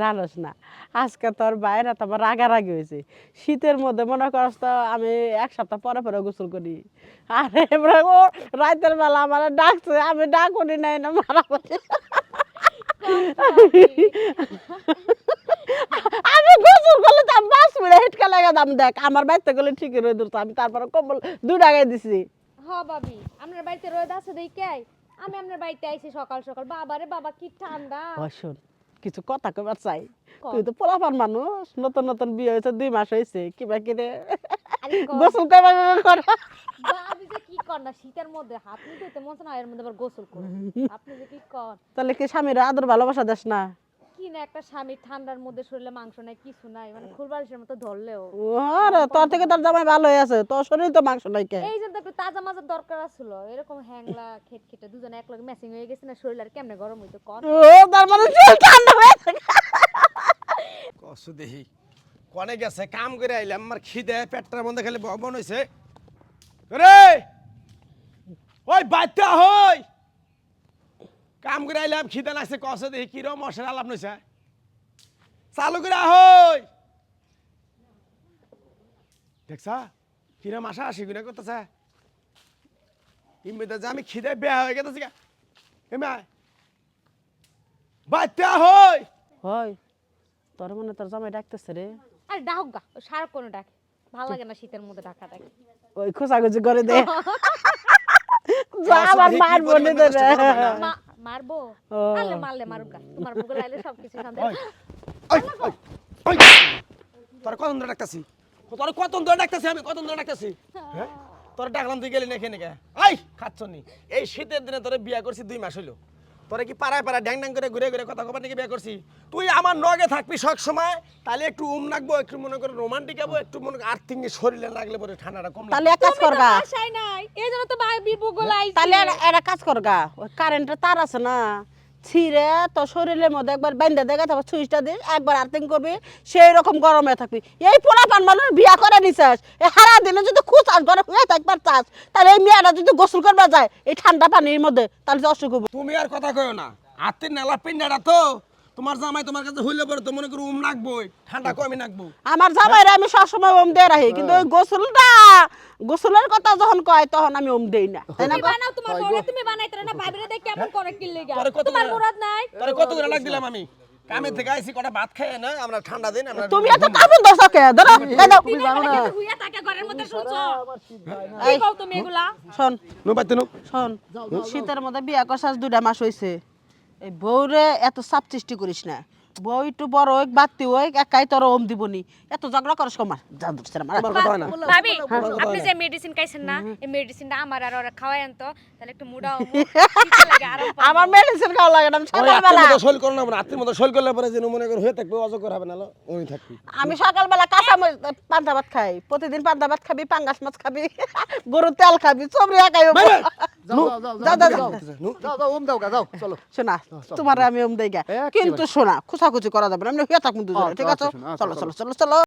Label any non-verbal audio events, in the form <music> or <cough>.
জানোস না। আজকে তোর বাইরে তো আমার রাগারাগি হয়েছে। শীতের মধ্যে মনে করস তো আমি এক সপ্তাহ পরে পরে গোসল করি। আর এবারে ও রাতের বেলা আমার ডাকছে আমি ডাকুনি নাই না মারা বসে আমি গোসল করলে তো আমি পাঁচ মিনিট হিটকা লাগা দাম দেখ। আমার বাড়িতে গেলে ঠিকই রয়ে ধরতো আমি তারপরে কম্বল দু টাকায় দিছি। হ বাবি আপনার বাড়িতে রোদ আছে দেখাই আমি আপনার বাড়িতে আইছি সকাল সকাল। বাবারে বাবা কি ঠান্ডা। শোন কিছু কথা কবার চাই। তুই তো পোলাপান মানুষ নতুন নতুন বিয়ে হয়েছে দুই মাস হয়েছে কিবা কিনে রে। গোসল কর। বাবি যে কি কর না শীতের মধ্যে হাত নিতে মন চায় এর মধ্যে আবার গোসল করুন আপনি যে কি কর। তাহলে কি স্বামীর আদর ভালোবাসা দেস না? কি না একটা স্বামী ঠান্ডার মধ্যে শরীরে মাংস নাই কিছু নাই মানে ফুলবারিশের মতো ধরলেও। আরে তোর থেকে তোর জামাই ভালো হয়ে আছে তোর শরীর তো মাংস নাই কে? এই যে তো একটু তাজা মাজার দরকার ছিল এরকম হ্যাংলা খেট খেটে দুজনে এক লগে ম্যাচিং হয়ে গেছে না শরীর আর কেমনে গরম হইতো কর ও তার মানে শরীর ঠান্ডা হয়ে। কসু দেহি কনে গেছে কাম করে আইলাম আমার খিদে পেটটার মধ্যে খালি ভবন হইছে। রে ওই বাচ্চা হই কাম করে আইলাম খিদে লাগছে কসু দেহি কিরম মশলা আলাপ নইছে চালু করে হই দেখছা কিরম আশা আসি গুনে করতেছে? ইমিতে যে আমি খিদে বেয়া হয়ে গেতেছি গা। এমা বাচ্চা হই হয় তোর মনে তোর জামাই ডাকতেছে রে। আর ডাক গা সারা কোনো ডাকে। ভালো লাগে না শীতের মধ্যে ডাকা ডাকে। ওই খোঁচাখুচি করে দে। <laughs> যা আবার দেখি কি মারবো মারবো। আলে মারলে মারুক গা। তোমার বুকে লাইলে সব কিছু শান্তি ওই, ওই, ওই, ওই। তোর কত ধরে ডাকতাছি? তোর কত ধরে ডাকতাছি আমি? কত ধরে ডাকতাছি? হ্যাঁ। তোর ডাকলাম তুই গেলি না এখানে কে আই খাচ্ছ নি। এই শীতের দিনে তোরে বিয়া করছি দুই মাস হইল। তোরে কি পাড়ায় পাড়ায় ড্যাং ড্যাং করে ঘুরে ঘুরে কথা কবার নাকি বিয়ে করছি? তুই আমার নগে থাকবি সব সময় তাহলে একটু উম নাকবো একটু মনে করে রোমান্টিক হব একটু মনে করে আর্থিং শরীরে লাগলে পরে ঠান্ডাটা কম তাহলে এক কাজ করগা আশাই নাই এই জন্য তো ভাই বিপু লাইছে তাহলে এরা- এরা কাজ করগা ওই কারেন্টের তার আছে না। ছিঁড়ে তো শরীরের মধ্যে একবার বাইন্দা দেখা তারপর সুইচটা দিস একবার আর্থিং করবি, সেই রকম গরমে থাকবি। এই পোলা পান মানুষ বিয়া করে নিছাস। এই হারা দিনে যদি খুঁচাস গরম হয়ে থাকবার চাস, তাহলে এই মেয়েরা যদি গোসল করবা যায়, এই ঠান্ডা পানির মধ্যে, তাহলে অসুখ হব। তুমি আর কথা কয়ো না। আত্মীয় নালা পিন্ডাটা তো তোমার জামাই তোমার কাছে হইলে পরে তো মনে করো উম নাকবই ঠান্ডা কমই নাকবো? আমার জামাইরা আমি সবসময় ওম দিয়ে রাখি কিন্তু ওই গোসলটা গোসলের কথা যখন কয় তখন আমি ওম দেই না তাই না বানাও তোমার বউরে তুমি বানাইতে না ভাবিরে দেখ কেমন করে কি লেগে। কত তোমার মুরাদ নাই। তোরে কত করে লাগ দিলাম আমি? কামে থেকে আইছি কটা ভাত খাই না আমরা ঠান্ডা দিন আমরা তুমি এত কাপড় কে? ধরো এই দাও। তুমি জানো না। হুইয়া থাকে ঘরের মধ্যে শুনছো? কি কও তুমি এগুলা? শোন নো পাইতে নো শোন শীতের মধ্যে বিয়া করছাস দুইটা মাস হইছে। এই বউরে এত চাপ সৃষ্টি করিস না। বউ একটু বড় হোক বাত্তি হোক একাই তোর ওম দিবনি। এত ঝগড়া করস কমার। যা ধরছে না আমার কথা না? ভাবি আপনি যে মেডিসিন খাইছেন না এই মেডিসিনটা আমার আর ওরা খাওয়াই আনতো তাহলে একটু মুডা লাগে আরাম আমার মেডিসিন খাওয়া লাগে না সকালবেলা। মতো শৈল করো না আত্মীর মতো শৈল করলে পরে যেন মনে করে হয়ে থাকবে অজগর হবে না ওই থাকবি। আমি সকালবেলা কাঁচা পান্তা ভাত খাই। প্রতিদিন পান্তা ভাত খাবি পাঙ্গাস মাছ খাবি গরুর তেল খাবি সবরি একাই শোনা তোমার আমি ওম দেই। কিন্তু শোনা খুচাখুচি করা যাবে না। আমি থাকুন দুজন ঠিক আছে? চলো চলো। চলো চলো।